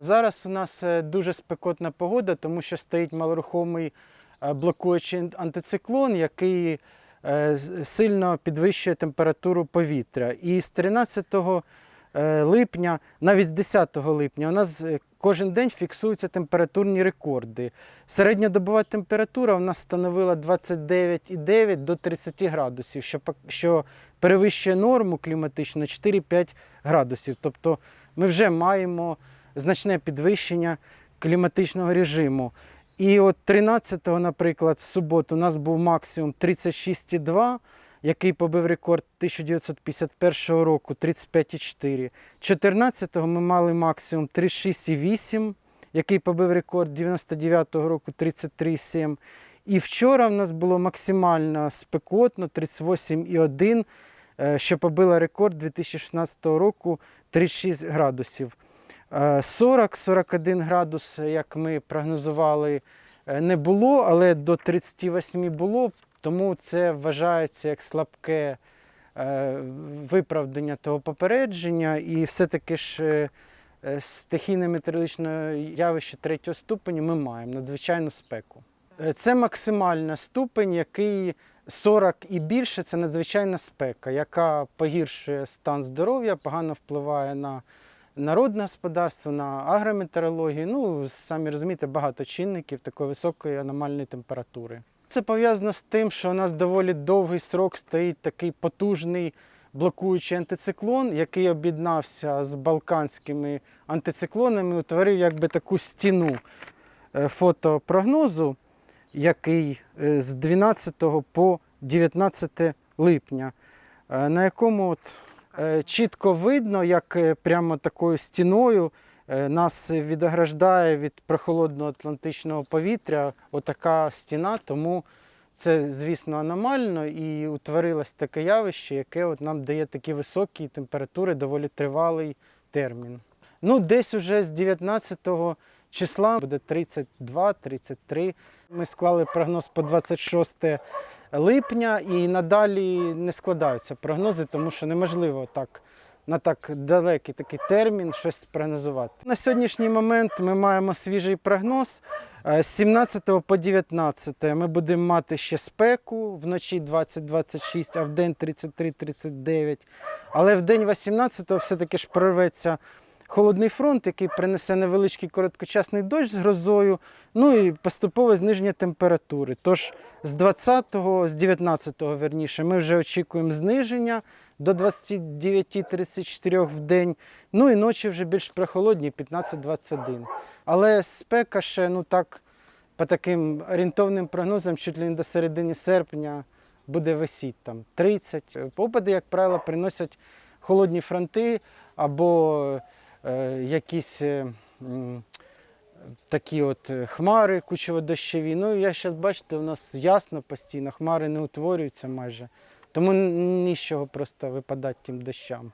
Зараз у нас е, дуже спекотна погода, тому що стоїть малорухомий е, блокуючий антициклон, який е, сильно підвищує температуру повітря. І з 13 е, липня, навіть з 10 липня, у нас кожен день фіксуються температурні рекорди. Середньодобова температура у нас становила 29,9 до 30 градусів, що, перевищує норму кліматичну 4-5 градусів. Тобто ми вже маємо значне підвищення кліматичного режиму. І от 13-го, наприклад, в суботу у нас був максимум 36,2, який побив рекорд 1951 року 35,4. 14-го ми мали максимум 36,8, який побив рекорд 99-го року 33,7. І вчора в нас було максимально спекотно 38,1, е, що побило рекорд 2016 року 36 градусів. Е, 40-41 градус, як ми прогнозували, е, не було, але до 38 було, тому це вважається як слабке е, виправдання того попередження. І все-таки ж е, е, стихійне метеорологічне явище третього ступеню ми маємо надзвичайну спеку. Е, Це максимальна ступень, який 40 і більше це надзвичайна спека, яка погіршує стан здоров'я, погано впливає на народне господарство, на агрометеорологію. Ну, самі розумієте, багато чинників такої високої аномальної температури. Це пов'язано з тим, що у нас доволі довгий срок стоїть такий потужний блокуючий антициклон, який об'єднався з балканськими антициклонами, утворив якби таку стіну е, фотопрогнозу, який е, з 12 по 19 липня, е, на якому от чітко видно, як е, прямо такою стіною е, нас відограждає від прохолодного атлантичного повітря отака стіна, тому це, звісно, аномально і утворилось таке явище, яке от нам дає такі високі температури, доволі тривалий термін. Ну, десь уже з 19 числа буде 32-33. Ми склали прогноз по 26 липня і надалі не складаються прогнози, тому що неможливо так на так далекий такий термін щось спрогнозувати. На сьогоднішній момент ми маємо свіжий прогноз. Е, З 17 по 19 ми будемо мати ще спеку, вночі 20-26, а в день 33-39. Але в день 18 все-таки ж прорветься холодний фронт, який принесе невеличкий короткочасний дощ з грозою, ну і поступове зниження температури. Тож з 20-го, з 19-го, верніше, ми вже очікуємо зниження до 29-34 в день. Ну і ночі вже більш прохолодні, 15-21. Але спека ще, ну так, по таким орієнтовним прогнозам, чуть ли не до середини серпня буде висіти там 30. Опади, як правило, приносять холодні фронти або якісь е, такі от е, хмари кучево-дощові. Ну, я зараз бачите, у нас ясно постійно, хмари не утворюються майже. Тому ні з чого просто випадати тим дощам.